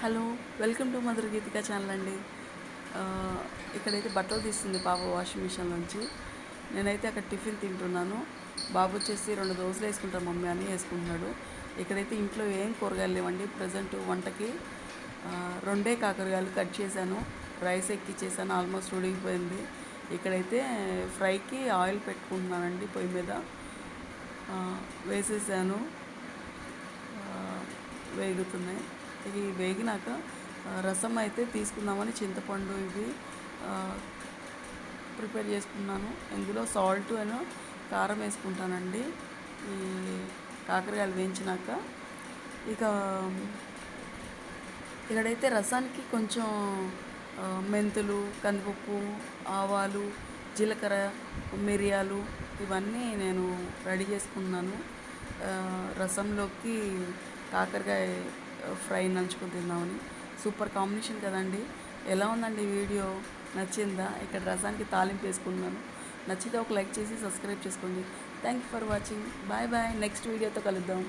Hello welcome to Madhura Geethika channel అండి. ఇక్కడైతే బట్టలు తీస్తుంది పాప వాషింగ్ మిషన్ నుంచి. నేనైతే అక్కడ టిఫిన్ తింటున్నాను. బాబు వచ్చేసి రెండు దోశలు వేసుకుంటాం మమ్మీ అని వేసుకుంటున్నాడు. ఇక్కడైతే ఇంట్లో ఏం కూరగాయలు లేవండి. ప్రజెంట్ వంటకి రెండే కాకరకాయలు కట్ చేశాను. రైస్ ఎక్కిచ్చేసాను ఆల్మోస్ట్ ఉడిగిపోయింది ఇక్కడైతే ఫ్రైకి ఆయిల్ పెట్టుకుంటున్నానండి పొయ్యి మీద. వేసేసాను. వేగుతున్నాయి. ఇవి వేగినాక రసం అయితే తీసుకుందామని చింతపండు ఇవి ప్రిపేర్ చేసుకున్నాను. ఇందులో సాల్ట్ అని కారం వేసుకుంటానండి. ఈ కాకరకాయలు వేయించినాక ఇక ఇక్కడైతే రసానికి కొంచెం మెంతులు కందిపప్పు ఆవాలు జీలకర్ర మిరియాలు ఇవన్నీ నేను రెడీ చేసుకున్నాను. రసంలోకి కాకరకాయ ఫ్రై నంచుకొని తిందామని. సూపర్ కాంబినేషన్ కదండి. ఎలా ఉందండి వీడియో? నచ్చిందా? ఇక్కడ రసానికి తాలింపు వేసుకున్నాను నచ్చితే ఒక లైక్ చేసి సబ్స్క్రైబ్ చేసుకోండి. Thank you for watching bye bye next వీడియోతో కలుద్దాం.